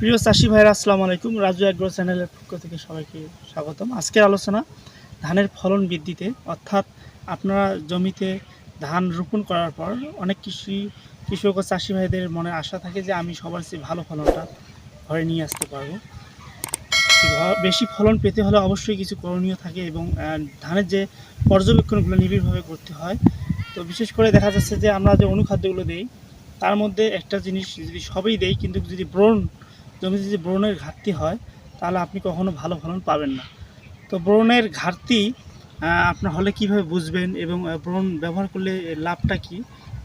প্রিয় চাষি ভাইরা আসসালামু আলাইকুম। রাজু অ্যাগ্রো চ্যানেলের পক্ষ থেকে সবাইকে স্বাগতম। আজকের আলোচনা, ধানের ফলন বৃদ্ধিতে। অর্থাৎ আপনারা জমিতে ধান রোপণ করার পর অনেক কৃষি, কৃষক ও চাষি ভাইদের মনে আশা থাকে যে আমি সবার চেয়ে ভালো ফলনটা ঘরে নিয়ে আসতে পারব। বেশি ফলন পেতে হলে অবশ্যই কিছু করণীয় থাকে এবং ধানের যে পর্যবেক্ষণগুলো নিবিড়ভাবে করতে হয়। তো বিশেষ করে দেখা যাচ্ছে যে আমরা যে অনুখাদ্যগুলো দেই, তার মধ্যে একটা জিনিস যদি সবই দেই, কিন্তু যদি ব্রণ জমিতে যদি ব্রণের ঘাটতি হয়, তাহলে আপনি কখনো ভালো ফলন পাবেন না। তো ব্রণের ঘাটতি আপনার হলে কীভাবে বুঝবেন এবং ব্রণ ব্যবহার করলে লাভটা কি?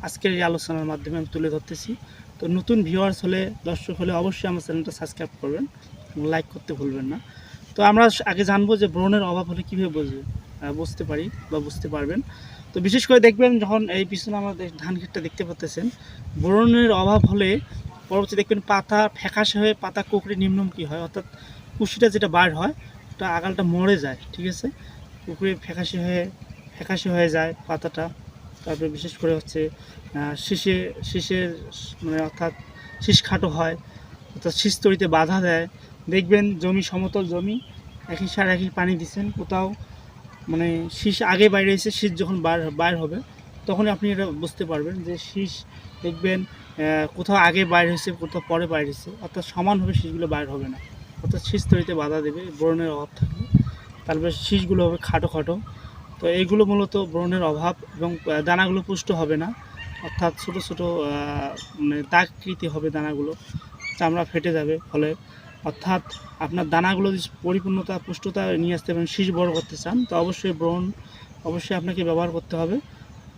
আজকের এই আলোচনার মাধ্যমে আমি তুলে ধরতেছি। তো নতুন ভিউয়ার্স হলে, দর্শক হলে অবশ্যই আমার চ্যানেলটা সাবস্ক্রাইব করবেন এবং লাইক করতে ভুলবেন না। তো আমরা আগে জানব যে ব্রণের অভাব হলে কীভাবে বুঝবেন বুঝতে পারি বা বুঝতে পারবেন। তো বিশেষ করে দেখবেন যখন এই পিছনে আমাদের ধান ক্ষেতটা দেখতে পাচ্ছেন ব্রণের অভাব হলে পরবর্তী দেখবেন পাতা ফ্যাকাশে হয়ে পাতা কুকড়ে নিম্নমুখী হয়? অর্থাৎ কুশিটা যেটা বার হয়, ওটা আগালটা মরে যায়, ঠিক আছে? কুকড়ে ফ্যাকাশে হয়ে ফ্যাকাশে হয়ে যায় পাতাটা। তারপরে বিশেষ করে হচ্ছে শীষে, শীষের মানে অর্থাৎ শীষ খাটো হয়, অর্থাৎ শীষ তরিতে বাধা দেয়। দেখবেন জমি, সমতল জমি, একই সার, একই পানি দিচ্ছেন, কোথাও মানে শীষ আগে বাইরে এসে শীষ যখন বার বাইর হবে তখন আপনি এটা বুঝতে পারবেন যে শীষ দেখবেন কোথাও আগে বাইর হয়েছে, কোথাও পরে বাইর হয়েছে। অর্থাৎ সমানভাবে শীষগুলো বাইর হবে না। অর্থাৎ শীষ তৈরিতে বাধা দেবে, ব্রণের অভাব থাকবে। তারপরে শীষগুলো হবে খাটো খাটো। তো এইগুলো মূলত ব্রণের অভাব এবং দানাগুলো পুষ্ট হবে না। অর্থাৎ ছোটো ছোটো মানে দাগকৃতি হবে দানাগুলো, চামড়া ফেটে যাবে ফলে। অর্থাৎ আপনার দানাগুলো যদি পরিপূর্ণতা, পুষ্টতা নিয়ে আসতে পারেন শীষ বড় করতে চান, তো অবশ্যই ব্রণ অবশ্যই আপনাকে ব্যবহার করতে হবে।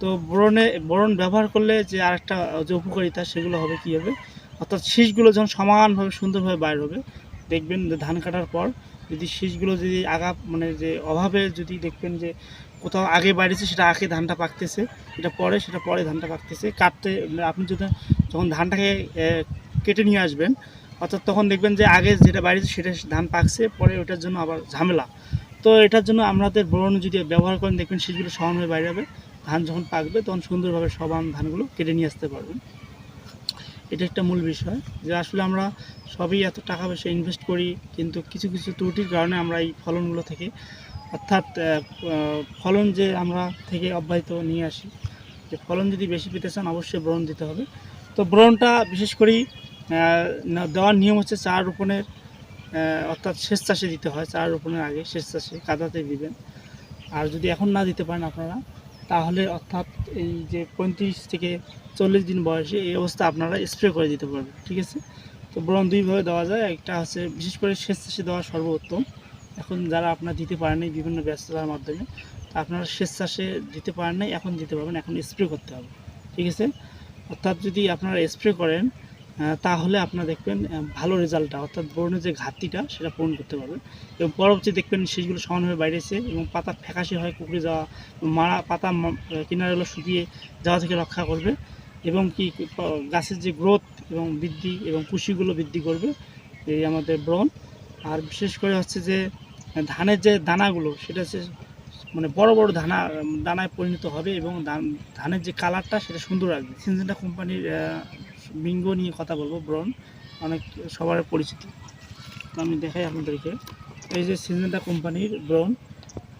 তো ব্রণে ব্রণ ব্যবহার করলে যে আরেকটা যে উপকারিতা সেগুলো হবে কী হবে? অর্থাৎ শীষগুলো যখন সমানভাবে, সুন্দরভাবে বাইর হবে, দেখবেন ধান কাটার পর যদি শীষগুলো যদি আগা মানে যে অভাবে যদি দেখবেন যে কোথাও আগে বাড়িছে, সেটা আগে ধানটা পাকতেছে, এটা পরে, সেটা পরে ধানটা পাকতেছে, কাটতে মানে আপনি যদি যখন ধানটাকে কেটে নিয়ে আসবেন, অর্থাৎ তখন দেখবেন যে আগে যেটা বাড়িছে, সেটা ধান পাকছে, পরে ওটার জন্য আবার ঝামেলা। তো এটার জন্য আমাদের ব্রণ যদি ব্যবহার করেন, দেখবেন শীষগুলো সমানভাবে বাইরে যাবে ধান যখন পাকবে, তখন সুন্দরভাবে সমান ধানগুলো কেটে নিয়ে আসতে পারবেন। এটা একটা মূল বিষয় যে আসলে আমরা সবই এত টাকা পয়সা ইনভেস্ট করি, কিন্তু কিছু কিছু ত্রুটির কারণে আমরা এই ফলনগুলো থেকে, অর্থাৎ ফলন যে আমরা থেকে অব্যাহত নিয়ে আসি, যে ফলন যদি বেশি পেতে চান অবশ্যই ব্রণ দিতে হবে। তো ব্রণটা বিশেষ করেই দেওয়ার নিয়ম হচ্ছে চার রোপণের অর্থাৎ শেষ চাষে দিতে হয়, চার রোপণের আগে শেষ চাষে কাদাতে দিবেন। আর যদি এখন না দিতে পারেন আপনারা তাহলে অর্থাৎ এই যে পঁয়ত্রিশ থেকে চল্লিশ দিন বয়সে এই অবস্থা আপনারা স্প্রে করে দিতে পারবেন, ঠিক আছে? তো ব্রণ দুইভাবে দেওয়া যায়, একটা হচ্ছে বিশেষ করে চাষে দেওয়া সর্বোত্তম। এখন যারা আপনারা দিতে পারেননি বিভিন্ন ব্যস্ততার মাধ্যমে, তা আপনারা চাষে দিতে পারেন নাই, এখন দিতে পারবেন, এখন স্প্রে করতে হবে, ঠিক আছে? অর্থাৎ যদি আপনারা স্প্রে করেন তাহলে আপনারা দেখবেন ভালো রেজাল্টটা, অর্থাৎ ব্রণের যে ঘাটতিটা, সেটা পূরণ করতে পারবেন। এবং পরবর্তী দেখবেন সেগুলো সমানভাবে বাইরেছে এবং পাতা ফ্যাকাশে হয় কুকুরে যাওয়া, মারা, পাতা কিনারাগুলো শুকিয়ে যাওয়া থেকে রক্ষা করবে এবং কি গাছের যে গ্রোথ এবং বৃদ্ধি এবং কুশিগুলো বৃদ্ধি করবে, এই আমাদের ব্রণ। আর বিশেষ করে হচ্ছে যে, ধানের যে দানাগুলো, সেটা হচ্ছে মানে বড় বড় দানা, দানায় পরিণত হবে এবং ধান- ধানের যে কালারটা, সেটা সুন্দর রাখবে সিনজেন্টা কোম্পানির বিঙ্গো নিয়ে কথা বলব, ব্রণ। অনেক সবার পরিচিত। আমি দেখাই আপনাদেরকে। এই যে সিনজেন্টা কোম্পানির ব্রন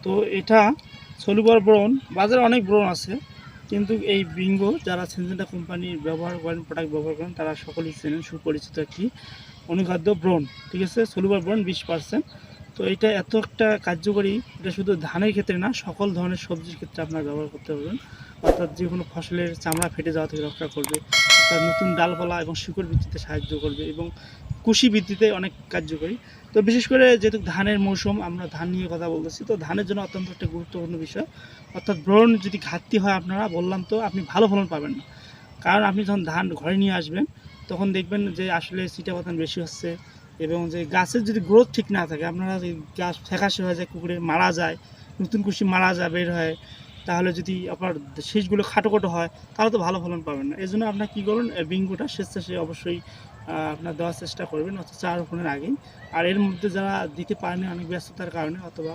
তো এটা সলুবার ব্রণ। বাজারে অনেক ব্রণ আছে। কিন্তু এই বিঙ্গো যারা সিনজেন্টা কোম্পানির ব্যবহার করেন প্রোডাক্ট ব্যবহার করেন, তারা সকলেই চেনেন, সুপরিচিত একটি অনুখাদ্য ব্রণ। ঠিক আছে? সলুবার ব্রণ, বিশ পার্সেন্ট তো এটা এত একটা কার্যকরী, এটা শুধু ধানের ক্ষেত্রে না, সকল ধরনের সবজির ক্ষেত্রে আপনারা ব্যবহার করতে পারবেন। অর্থাৎ যে কোনো ফসলের চামড়া ফেটে যাওয়া থেকে রক্ষা করবে। নতুন ডালপালা এবং শিকড় বৃদ্ধিতে সাহায্য করবে এবং কুশি বৃদ্ধিতে অনেক কার্যকরী। তো বিশেষ করে যেহেতু ধানের মৌসুম, আমরা ধান নিয়ে কথা বলতেছি, তো ধানের জন্য অত্যন্ত একটা গুরুত্বপূর্ণ বিষয়। অর্থাৎ ব্রণ যদি ঘাটতি হয় আপনারা, বললাম তো আপনি ভালো ফলন পাবেন না। কারণ আপনি যখন ধান ঘরে নিয়ে আসবেন, তখন দেখবেন যে আসলে সিটা পাতান বেশি হচ্ছে এবং যে গাছের যদি গ্রোথ ঠিক না থাকে, আপনারা গাছ ফ্যাকাশে হয়ে যায়, কুকুরে মারা যায়, নতুন কুশি মারা যায়, বের হয় তাহলে যদি আপনার শীষগুলো খাটো খাটো হয়, তাহলে তো ভালো ফলন পাবেন না। এই জন্য আপনার কী করুন বিঙ্গুটা শেষে অবশ্যই আপনার দেওয়ার চেষ্টা করবেন অর্থাৎ চার রোপণের আগেই। আর এর মধ্যে যারা দিতে পারেনি অনেক ব্যস্ততার কারণে, অথবা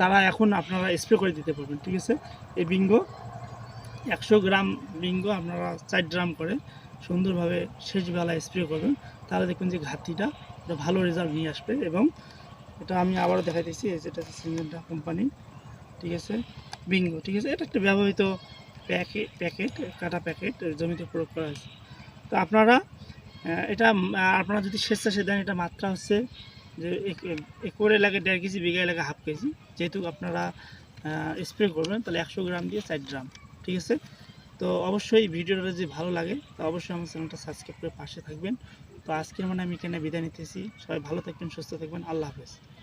তারা এখন আপনারা স্প্রে করে দিতে পারবেন, ঠিক আছে? এই বিঙ্গো, একশো গ্রাম বিঙ্গো আপনারা চার ড্রাম করে সুন্দরভাবে শেষ বেলায় স্প্রে করবেন। তাহলে দেখবেন যে ঘাটতিটা ভালো রেজাল্ট নিয়ে আসবে এবং এটা আমি আবারও দেখাই দিচ্ছি এই যেটা সিঙ্গেলটা কোম্পানি, ঠিক আছে? বিঙ্গো, ঠিক আছে? এটা একটা ব্যবহৃত প্যাকেট প্যাকেট, কাটা প্যাকেট, জমিতে প্রয়োগ করা হয়েছে। তো আপনারা এটা আপনারা যদি স্বেচ্ছাসে দেন, এটা মাত্রা হচ্ছে যে এক- একরে লাগে দেড় কেজি, বিঘায় লাগে হাফ কেজি। যেহেতু আপনারা স্প্রে করবেন, তাহলে একশো গ্রাম দিয়ে চার গ্রাম, ঠিক আছে? তো অবশ্যই ভিডিওটা যদি ভালো লাগে, তো অবশ্যই আমার চ্যানেলটা সাবস্ক্রাইব করে পাশে থাকবেন। তো আজকের মানে আমি এখানে বিদায় নিতেছি। সবাই ভালো থাকবেন, সুস্থ থাকবেন। আল্লাহ হাফেজ।